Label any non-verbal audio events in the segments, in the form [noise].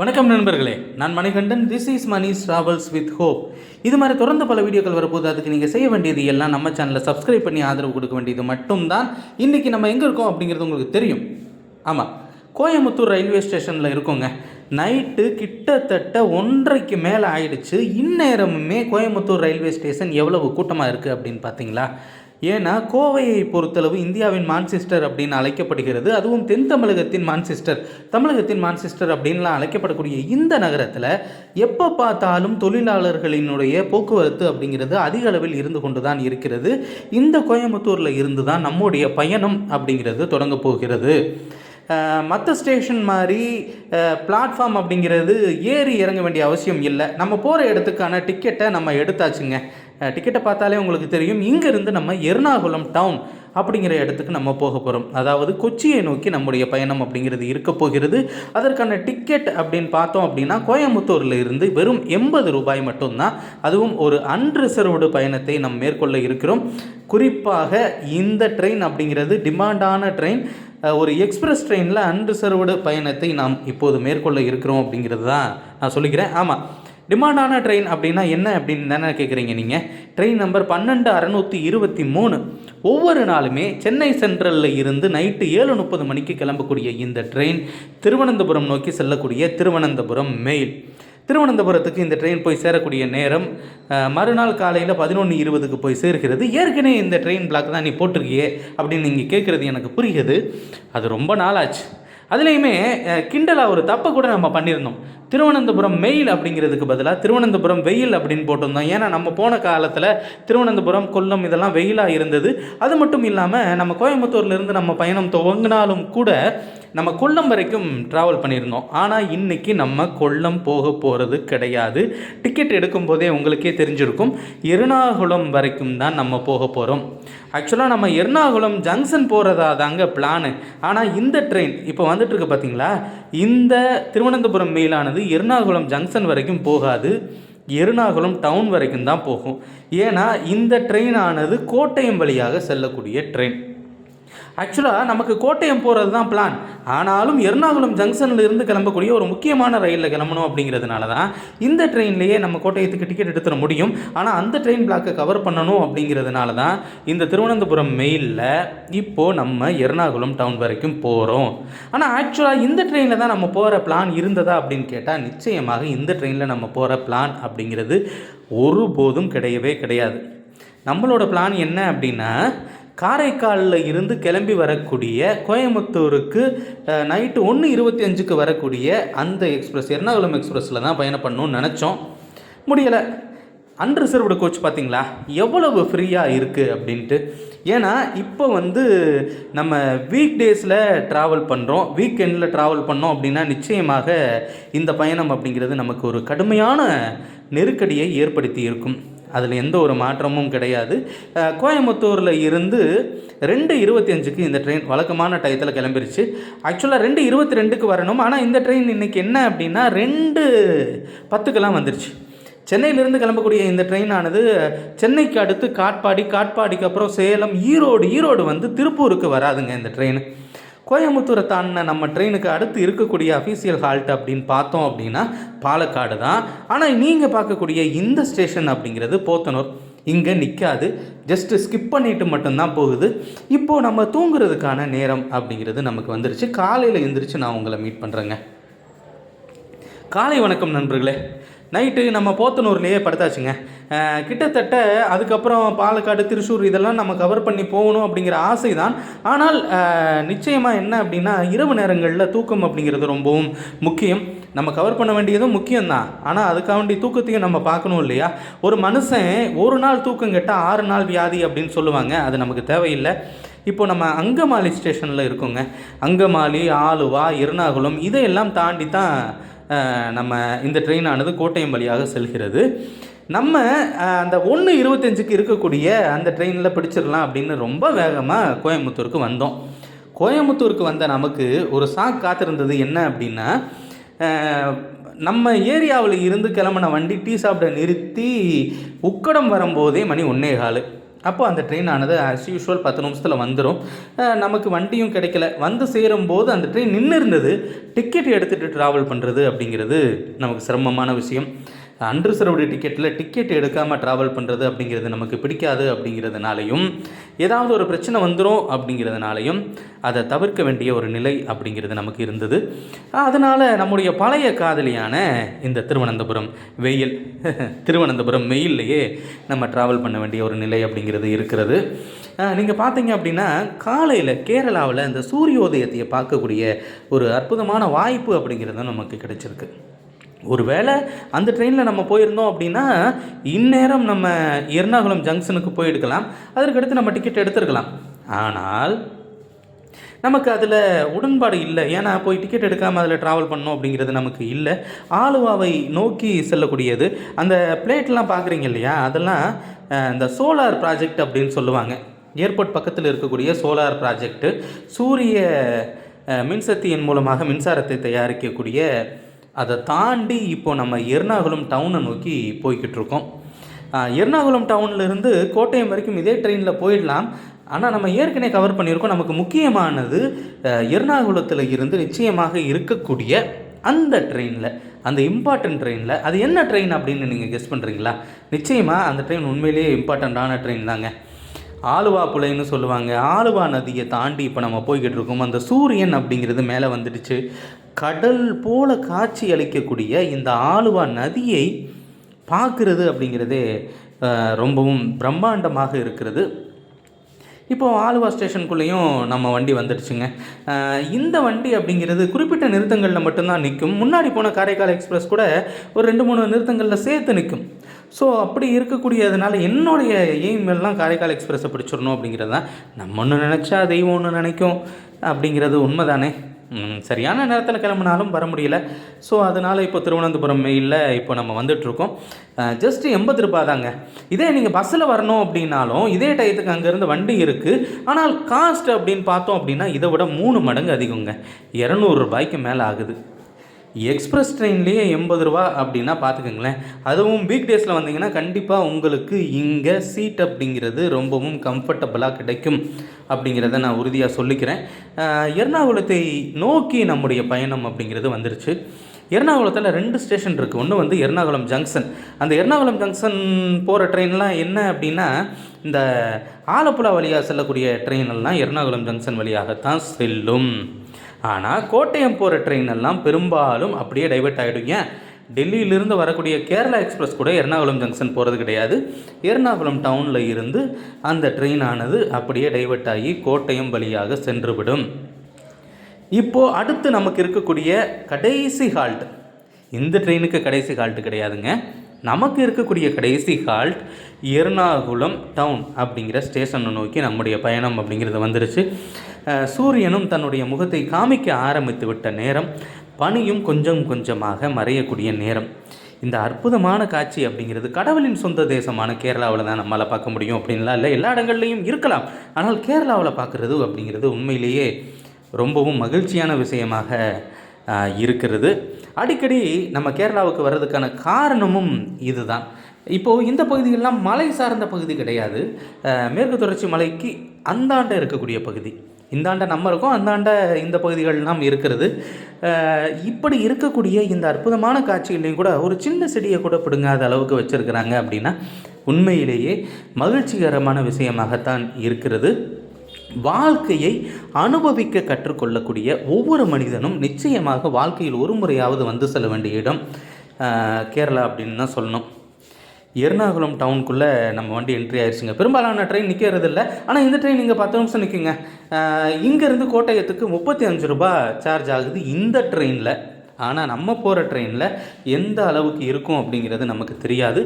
வணக்கம் நண்பர்களே நான் Manikandan. This is Mani travels with hope இது மாதிரி தொடர்ந்து பல வீடியோக்கள் வரப்போது அதுக்கு நீங்கள் செய்ய வேண்டியது எல்லாம் நம்ம சேனலை சப்ஸ்கிரைப் பண்ணி ஆதரவு கொடுக்க வேண்டியது மட்டும்தான். இன்றைக்கி நம்ம எங்கே இருக்கோம் அப்படிங்கிறது உங்களுக்கு தெரியும். ஆமாம் கோயம்புத்தூர் ரயில்வே ஸ்டேஷனில் இருக்கோங்க. நைட்டு கிட்டத்தட்ட ஒன்றைக்கு மேலே ஆயிடுச்சு. இந்நேரமுமே கோயம்புத்தூர் ரயில்வே ஸ்டேஷன் எவ்வளவு கூட்டமாக இருக்குது அப்படின்னு பார்த்தீங்களா? ஏன்னா கோவையை பொறுத்தளவு இந்தியாவின் மான்செஸ்டர் அப்படின்னு அழைக்கப்படுகிறது. அதுவும் தென் தமிழகத்தின் மான்செஸ்டர். தமிழகத்தின் மான்செஸ்டர் அப்படின்லாம் அழைக்கப்படக்கூடிய இந்த நகரத்தில் எப்போ பார்த்தாலும் தொழிலாளர்களினுடைய போக்குவரத்து அப்படிங்கிறது அதிக அளவில் இருந்து கொண்டு தான் இருக்கிறது. இந்த கோயம்புத்தூரில் இருந்து தான் நம்முடைய பயணம் அப்படிங்கிறது தொடங்க போகிறது. மற்ற ஸ்டேஷன் மாதிரி பிளாட்ஃபார்ம் அப்படிங்கிறது ஏறி இறங்க வேண்டிய அவசியம் இல்லை. நம்ம போகிற இடத்துக்கான டிக்கெட்டை நம்ம எடுத்தாச்சுங்க. டிக்கெட்டை பார்த்தாலே உங்களுக்கு தெரியும் இங்கேருந்து நம்ம எர்ணாகுளம் டவுன் அப்படிங்கிற இடத்துக்கு நம்ம போக போகிறோம் அதாவது கொச்சியை நோக்கி நம்முடைய பயணம் அப்படிங்கிறது இருக்க போகிறது. அதற்கான டிக்கெட் அப்படின்னு பார்த்தோம் அப்படின்னா கோயம்புத்தூரில் இருந்து வெறும் எண்பது ரூபாய் மட்டும்தான். அதுவும் ஒரு அன்ரிசர்வ்டு பயணத்தை நாம் மேற்கொள்ள இருக்கிறோம். குறிப்பாக இந்த ட்ரெயின் அப்படிங்கிறது டிமாண்டான ட்ரெயின் ஒரு எக்ஸ்பிரஸ் ட்ரெயினில் அன்ரிசர்வ்டு பயணத்தை நாம் இப்போது மேற்கொள்ள இருக்கிறோம் அப்படிங்கிறது தான் நான் சொல்லிக்கிறேன். ஆமாம் டிமாண்டான ட்ரெயின் அப்படின்னா என்ன அப்படின்னு தானே கேட்குறீங்க நீங்கள் ட்ரெயின் நம்பர் பன்னெண்டு அறநூற்றி இருபத்தி மூணு. ஒவ்வொரு நாளுமே சென்னை சென்ட்ரலில் இருந்து நைட்டு ஏழு முப்பது மணிக்கு கிளம்பக்கூடிய இந்த ட்ரெயின் திருவனந்தபுரம் நோக்கி செல்லக்கூடிய திருவனந்தபுரம் மெயில் திருவனந்தபுரத்துக்கு இந்த ட்ரெயின் போய் சேரக்கூடிய நேரம் மறுநாள் காலையில் பதினொன்று இருபதுக்கு போய் சேர்கிறது. ஏற்கனவே இந்த ட்ரெயின் பிளாக் தான் நீ போட்டிருக்கியே அப்படின்னு நீங்கள் கேட்குறது எனக்கு புரியுது. அது ரொம்ப நாளாச்சு. அதுலேயுமே கிண்டலாக ஒரு தப்பை கூட நம்ம பண்ணியிருந்தோம் திருவனந்தபுரம் மெயில் அப்படிங்கிறதுக்கு பதிலாக திருவனந்தபுரம் வெயில் அப்படின்னு போட்டிருந்தோம். ஏன்னா நம்ம போன காலத்தில் திருவனந்தபுரம் கொல்லம் இதெல்லாம் வெயிலாக இருந்தது. அது மட்டும் இல்லாமல் நம்ம கோயம்புத்தூர்லேருந்து நம்ம பயணம் துவங்கினாலும் கூட நம்ம கொல்லம் வரைக்கும் ட்ராவல் பண்ணியிருந்தோம். ஆனால் இன்றைக்கி நம்ம கொல்லம் போக போகிறது கிடையாது. டிக்கெட் எடுக்கும் போதே உங்களுக்கே தெரிஞ்சிருக்கும். எர்ணாகுளம் வரைக்கும் தான் நம்ம போக போகிறோம் ஆக்சுவலாக நம்ம எர்ணாகுளம் ஜங்ஷன் போகிறதா தாங்க பிளானு ஆனால் இந்த ட்ரெயின் இப்போ வந்துட்டுருக்கு பார்த்தீங்களா இந்த திருவனந்தபுரம் மெயிலானது எர்ணாகுளம் ஜங்ஷன் வரைக்கும் போகாது. எர்ணாகுளம் டவுன் வரைக்கும் தான் போகும். ஏன்னா இந்த ட்ரெயினானது கோட்டயம் வழியாக செல்லக்கூடிய ட்ரெயின் ஆக்சுவலாக நமக்கு கோட்டயம் போகிறது தான் பிளான் ஆனாலும் எர்ணாகுளம் ஜங்ஷனில் இருந்து கிளம்பக்கூடிய ஒரு முக்கியமான ரயிலில் கிளம்பணும் அப்படிங்கிறதுனால தான் இந்த ட்ரெயின்லேயே நம்ம கோட்டயத்துக்கு டிக்கெட் எடுத்துட முடியும். ஆனால் அந்த ட்ரெயின் பிளாக்கை கவர் பண்ணணும் அப்படிங்கிறதுனால தான் இந்த திருவனந்தபுரம் மெயிலில் இப்போது நம்ம எர்ணாகுளம் டவுன் வரைக்கும் போகிறோம் ஆனால் ஆக்சுவலாக இந்த ட்ரெயினில் தான் நம்ம போகிற பிளான் இருந்ததா அப்படின்னு கேட்டால் நிச்சயமாக இந்த ட்ரெயினில் நம்ம போகிற பிளான் அப்படிங்கிறது ஒருபோதும் கிடையவே கிடையாது. நம்மளோட பிளான் என்ன அப்படின்னா காரைக்காலில் இருந்து கிளம்பி வரக்கூடிய கோயம்புத்தூருக்கு நைட்டு ஒன்று இருபத்தி அஞ்சுக்கு வரக்கூடிய அந்த எக்ஸ்பிரஸ் எர்ணாகுளம் எக்ஸ்பிரஸில் தான் பயணம் பண்ணணும்னு நினச்சோம். முடியலை. அன்ரிசர்வ்டு கோச் பார்த்தீங்களா எவ்வளவு ஃப்ரீயாக இருக்குது அப்படின்ட்டு. ஏன்னா இப்போ வந்து நம்ம வீக் டேஸில் ட்ராவல் பண்ணுறோம் வீக்கெண்டில் ட்ராவல் பண்ணோம் அப்படின்னா நிச்சயமாக இந்த பயணம் அப்படிங்கிறது நமக்கு ஒரு கடுமையான நெருக்கடியை ஏற்படுத்தி இருக்கும். அதில் எந்த ஒரு மாற்றமும் கிடையாது. கோயம்புத்தூரில் இருந்து ரெண்டு இருபத்தி அஞ்சுக்கு இந்த ட்ரெயின் வழக்கமான டயத்தில் கிளம்பிருச்சு. ஆக்சுவலாக ரெண்டு இருபத்தி ரெண்டுக்கு வரணும். ஆனால் இந்த ட்ரெயின் இன்றைக்கி என்ன அப்படின்னா ரெண்டு பத்துக்கெல்லாம் வந்துருச்சு. சென்னையிலிருந்து கிளம்பக்கூடிய இந்த ட்ரெயினானது சென்னைக்கு அடுத்து காட்பாடி காட்பாடிக்கு அப்புறம் சேலம் ஈரோடு ஈரோடு வந்து திருப்பூருக்கு வராதுங்க இந்த ட்ரெயின் கோயம்புத்தூரை தாண்டின நம்ம ட்ரெயினுக்கு அடுத்து இருக்கக்கூடிய அஃபீஷியல் ஹால்ட் அப்படின்னு பார்த்தோம் அப்படின்னா பாலக்காடு தான். ஆனால் நீங்கள் பார்க்கக்கூடிய இந்த ஸ்டேஷன் அப்படிங்கிறது போத்தனூர். இங்கே நிற்காது ஜஸ்ட்டு ஸ்கிப் பண்ணிட்டு மட்டும்தான் போகுது. இப்போது நம்ம தூங்குறதுக்கான நேரம் அப்படிங்கிறது நமக்கு வந்துருச்சு. காலையில் எழுந்திரிச்சு நான் உங்களை மீட் பண்ணுறேங்க காலை வணக்கம் நண்பர்களே. நைட்டு நம்ம போத்தனூர்லேயே படுத்தாச்சுங்க. கிட்டத்தட்ட அதுக்கப்புறம் பாலக்காடு திருச்சூர் இதெல்லாம் நம்ம கவர் பண்ணி போகணும் அப்படிங்கிற ஆசை தான் ஆனால் நிச்சயமாக என்ன அப்படின்னா இரவு நேரங்களில் தூக்கம் அப்படிங்கிறது ரொம்பவும் முக்கியம். நம்ம கவர் பண்ண வேண்டியதும் முக்கியம்தான். ஆனால் அதுக்காக வேண்டிய தூக்கத்தையும் நம்ம பார்க்கணும் இல்லையா? ஒரு மனுஷன் ஒரு நாள் தூக்கம் கேட்டால் ஆறு நாள் வியாதி அப்படின்னு சொல்லுவாங்க. அது நமக்கு தேவையில்லை. இப்போ நம்ம அங்கமாலி ஸ்டேஷனில் இருக்கோங்க. அங்கமாலி ஆலுவா எர்ணாகுளம் இதையெல்லாம் தாண்டி தான் நம்ம இந்த ட்ரெயினானது கோட்டயம் வழியாக செல்கிறது. நம்ம அந்த ஒன்று இருபத்தஞ்சுக்கு இருக்கக்கூடிய அந்த ட்ரெயினில் பிடிச்சிடலாம் அப்படின்னு ரொம்ப வேகமாக கோயம்புத்தூருக்கு வந்தோம். கோயம்புத்தூருக்கு வந்த நமக்கு ஒரு சாக் காத்திருந்தது என்ன அப்படின்னா நம்ம ஏரியாவில் இருந்து கிளம்பின வண்டி டீ சாப்பிட நிறுத்தி உக்கடம் வரும்போதே மணி ஒன்னே கால். அப்போ அந்த ட்ரெயின் ஆனது ஆஸ் யூஷுவல் பத்து நிமிஷத்தில் வந்துடும் நமக்கு வண்டியும் கிடைக்கல. வந்து சேரும்போது அந்த ட்ரெயின் நின்று இருந்தது டிக்கெட் எடுத்துகிட்டு ட்ராவல் பண்ணுறது அப்படிங்கிறது நமக்கு சிரமமான விஷயம். அன்ரிசர்வ்டு டிக்கெட்டில் டிக்கெட் எடுக்காமல் ட்ராவல் பண்ணுறது அப்படிங்கிறது நமக்கு பிடிக்காது அப்படிங்கிறதுனாலையும் ஏதாவது ஒரு பிரச்சனை வந்துடும் அப்படிங்கிறதுனாலையும் அதை தவிர்க்க வேண்டிய ஒரு நிலை அப்படிங்கிறது நமக்கு இருந்தது. அதனால் நம்முடைய பழைய காதலியான இந்த திருவனந்தபுரம் வெயில் [laughs] திருவனந்தபுரம் வெயில்லையே நம்ம ட்ராவல் பண்ண வேண்டிய ஒரு நிலை அப்படிங்கிறது இருக்கிறது. நீங்கள் பார்த்தீங்க அப்படின்னா காலையில் கேரளாவில் இந்த சூரியோதயத்தை பார்க்கக்கூடிய ஒரு அற்புதமான வாய்ப்பு அப்படிங்கிறது நமக்கு கிடைச்சிருக்கு. ஒருவேளை அந்த ட்ரெயினில் நம்ம போயிருந்தோம் அப்படின்னா இந்நேரம் நம்ம எர்ணாகுளம் ஜங்ஷனுக்கு போயிருக்கலாம். அதற்கடுத்து நம்ம டிக்கெட் எடுத்துருக்கலாம். ஆனால் நமக்கு அதில் உடன்பாடு இல்லை. ஏன்னா போய் டிக்கெட் எடுக்காமல் அதில் ட்ராவல் பண்ணோம் அப்படிங்கிறது நமக்கு இல்லை. ஆலுவாவை நோக்கி செல்லக்கூடியது. அந்த பிளேட்லாம் பார்க்குறீங்க இல்லையா? அதெல்லாம் இந்த சோலார் ப்ராஜெக்ட் அப்படின்னு சொல்லுவாங்க. ஏர்போர்ட் பக்கத்தில் இருக்கக்கூடிய சோலார் ப்ராஜெக்ட்டு சூரிய மின்சக்தியின் மூலமாக மின்சாரத்தை தயாரிக்கக்கூடிய அதை தாண்டி இப்போ நம்ம எர்ணாகுளம் டவுனை நோக்கி போய்கிட்டு இருக்கோம் எர்ணாகுளம் டவுன்லேருந்து கோட்டயம் வரைக்கும் இதே ட்ரெயினில் போயிடலாம். ஆனால் நம்ம ஏற்கனவே கவர் பண்ணியிருக்கோம். நமக்கு முக்கியமானது எர்ணாகுளத்தில் இருந்து நிச்சயமாக இருக்கக்கூடிய அந்த ட்ரெயினில் அந்த இம்பார்ட்டன்ட் ட்ரெயினில் அது என்ன ட்ரெயின் அப்படின்னு நீங்கள் கெஸ் பண்ணுறீங்களா நிச்சயமாக அந்த ட்ரெயின் உண்மையிலேயே இம்பார்ட்டண்ட்டான ட்ரெயின் தாங்க. ஆலுவா புலைன்னு சொல்லுவாங்க. ஆலுவா நதியை தாண்டி இப்போ நம்ம போய்கிட்டு இருக்கோம். அந்த சூரியன் அப்படிங்கிறது மேலே வந்துடுச்சு. கடல் போல காட்சி அளிக்கக்கூடிய இந்த ஆலுவா நதியை பார்க்குறது அப்படிங்கிறதே ரொம்பவும் பிரம்மாண்டமாக இருக்கிறது. இப்போது ஆலுவா ஸ்டேஷனுக்குள்ளேயும் நம்ம வண்டி வந்துடுச்சுங்க. இந்த வண்டி அப்படிங்கிறது குறிப்பிட்ட நிறுத்தங்களில் மட்டும்தான் நிற்கும். முன்னாடி போன காரைக்கால் எக்ஸ்பிரஸ் கூட ஒரு ரெண்டு மூணு நிறுத்தங்களில் சேர்த்து நிற்கும். ஸோ அப்படி இருக்கக்கூடியதுனால என்னுடைய எய்ம் எல்லாம் காரைக்கால் எக்ஸ்பிரஸை பிடிச்சிடணும் அப்படிங்கிறது தான் நம்ம ஒன்று நினச்சா தெய்வம் ஒன்று நினைக்கும் அப்படிங்கிறது உண்மைதானே? தானே சரியான நேரத்தில் கிளம்புனாலும் வர முடியல. ஸோ அதனால் இப்போ திருவனந்தபுரம் மெயிலில் இப்போ நம்ம வந்துட்டுருக்கோம். ஜஸ்ட் எண்பது ரூபாய் தாங்க இதே நீங்கள் பஸ்ஸில் வரணும் அப்படின்னாலும் இதே டயத்துக்கு அங்கேருந்து வண்டி இருக்குது ஆனால் காஸ்ட் அப்படின்னு பார்த்தோம் அப்படின்னா இதை விட மூணு மடங்கு அதிகங்க. இரநூறுபாய்க்கு மேலே ஆகுது. எக்ஸ்பிரஸ் ட்ரெயின்லேயே எண்பது ரூபா அப்படின்னா பார்த்துக்கோங்களேன். அதுவும் வீக் டேஸில் வந்தீங்கன்னா கண்டிப்பாக உங்களுக்கு இங்கே சீட் அப்படிங்கிறது ரொம்பவும் கம்ஃபர்டபுளாக கிடைக்கும் அப்படிங்கிறத நான் உறுதியாக சொல்லிக்கிறேன். எர்ணாகுளத்தை நோக்கி நம்முடைய பயணம் அப்படிங்கிறது வந்துருச்சு. எர்ணாகுளத்தில் ரெண்டு ஸ்டேஷன் இருக்குது ஒன்று வந்து எர்ணாகுளம் ஜங்ஷன் அந்த எர்ணாகுளம் ஜங்ஷன் போகிற ட்ரெயின்லாம் என்ன அப்படின்னா இந்த ஆலப்புழா வழியாக செல்லக்கூடிய ட்ரெயினெல்லாம் எர்ணாகுளம் ஜங்ஷன் வழியாகத்தான் செல்லும். ஆனால் கோட்டயம் போகிற ட்ரெயின் எல்லாம் பெரும்பாலும் அப்படியே டைவர்ட் ஆகிடுங்க டெல்லியிலிருந்து வரக்கூடிய கேரளா எக்ஸ்பிரஸ் கூட எர்ணாகுளம் ஜங்ஷன் போகிறது கிடையாது. எர்ணாகுளம் டவுனில் இருந்து அந்த ட்ரெயினானது அப்படியே டைவர்ட் ஆகி கோட்டயம் வழியாக சென்றுவிடும். இப்போது அடுத்து நமக்கு இருக்கக்கூடிய கடைசி ஹால்ட் இந்த ட்ரெயினுக்கு கடைசி ஹால்ட் கிடையாதுங்க. நமக்கு இருக்கக்கூடிய கடைசி ஹால்ட் எர்ணாகுளம் டவுன் அப்படிங்கிற ஸ்டேஷனை நோக்கி நம்முடைய பயணம் அப்படிங்கிறது வந்துருச்சு. சூரியனும் தன்னுடைய முகத்தை காமிக்க ஆரம்பித்து விட்ட நேரம் பனியும் கொஞ்சம் கொஞ்சமாக மறையக்கூடிய நேரம். இந்த அற்புதமான காட்சி அப்படிங்கிறது கடவுளின் சொந்த தேசமான கேரளாவில் தான் நம்மளால் பார்க்க முடியும் அப்படின்லாம் இல்லை எல்லா இடங்கள்லையும் இருக்கலாம். ஆனால் கேரளாவில் பார்க்குறது அப்படிங்கிறது உண்மையிலேயே ரொம்பவும் மகிழ்ச்சியான விஷயமாக இருக்கிறது. அடிக்கடி நம்ம கேரளாவுக்கு வர்றதுக்கான காரணமும் இதுதான். இப்போது இந்த பகுதிகள்லாம் மலை சார்ந்த பகுதி கிடையாது. மேற்கு தொடர்ச்சி மலைக்கு அந்தாண்ட இருக்கக்கூடிய பகுதி. இந்தாண்ட நம்ம இருக்கோம் அந்தாண்ட இந்த பகுதிகள்லாம் இருக்கிறது. இப்படி இருக்கக்கூடிய இந்த அற்புதமான காட்சிகளையும் கூட ஒரு சின்ன செடியை கூட பிடுங்காத அளவுக்கு வச்சுருக்கிறாங்க அப்படின்னா உண்மையிலேயே மகிழ்ச்சிகரமான விஷயமாகத்தான் இருக்கிறது. வாழ்க்கையை அனுபவிக்க கற்றுக்கொள்ளக்கூடிய ஒவ்வொரு மனிதனும் நிச்சயமாக வாழ்க்கையில் ஒரு முறையாவது வந்து செல்ல வேண்டிய இடம் கேரளா அப்படின்னு தான் சொல்லணும். எர்ணாகுளம் டவுனுக்குள்ளே நம்ம வண்டி என்ட்ரி ஆயிடுச்சுங்க பெரும்பாலான ட்ரெயின் நிற்கிறது இல்லை ஆனால் இந்த ட்ரெயின் இங்கே பத்து நிமிஷம் நிற்குங்க இங்கேருந்து கோட்டயத்துக்கு முப்பத்தி அஞ்சு ரூபா சார்ஜ் ஆகுது இந்த ட்ரெயினில் ஆனால் நம்ம போகிற ட்ரெயினில் எந்த அளவுக்கு இருக்கும் அப்படிங்கிறது நமக்கு தெரியாது.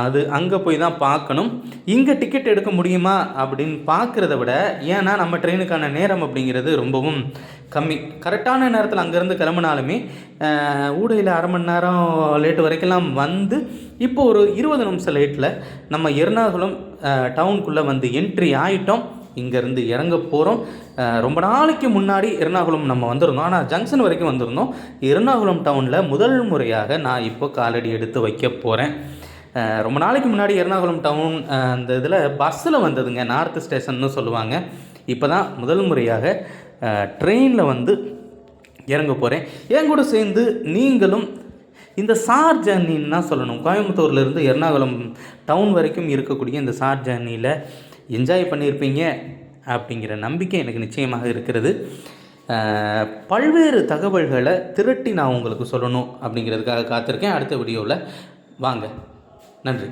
அது அங்கே போய் தான் பார்க்கணும். இங்கே டிக்கெட் எடுக்க முடியுமா அப்படின்னு பார்க்குறத விட ஏன்னா நம்ம ட்ரெயினுக்கான நேரம் அப்படிங்கிறது ரொம்பவும் கம்மி. கரெக்டான நேரத்தில் அங்கேருந்து கிளம்புனாலுமே ஊடையில் அரை மணி நேரம் லேட்டு வரைக்கெல்லாம் வந்து இப்போ ஒரு இருபது நிமிஷம் லேட்டில் நம்ம எர்ணாகுளம் டவுனுக்குள்ளே வந்து என்ட்ரி ஆகிட்டோம் இங்கேருந்து இறங்க போகிறோம் ரொம்ப நாளைக்கு முன்னாடி எர்ணாகுளம் நம்ம வந்திருந்தோம். ஆனால் ஜங்ஷன் வரைக்கும் வந்திருந்தோம். எர்ணாகுளம் டவுனில் முதல் முறையாக நான் இப்போ காலடி எடுத்து வைக்க போகிறேன் ரொம்ப நாளைக்கு முன்னாடி எர்ணாகுளம் டவுன் அந்த இதில் பஸ்ஸில் வந்ததுங்க. நார்த் ஸ்டேஷன்னு சொல்லுவாங்க. இப்போ தான் முதல் முறையாக ட்ரெயினில் வந்து இறங்க போகிறேன் என் கூட சேர்ந்து நீங்களும் இந்த சார் ஜர்னின்னா தான் சொல்லணும். கோயம்புத்தூர்லேருந்து எர்ணாகுளம் டவுன் வரைக்கும் இருக்கக்கூடிய இந்த சார் ஜர்னியில் என்ஜாய் பண்ணியிருப்பீங்க அப்படிங்கிற நம்பிக்கை எனக்கு நிச்சயமாக இருக்கிறது. பல்வேறு தகவல்களை திரட்டி நான் உங்களுக்கு சொல்லணும் அப்படிங்கிறதுக்காக காத்திருக்கேன். அடுத்த வீடியோவில் வாங்க. நன்றி.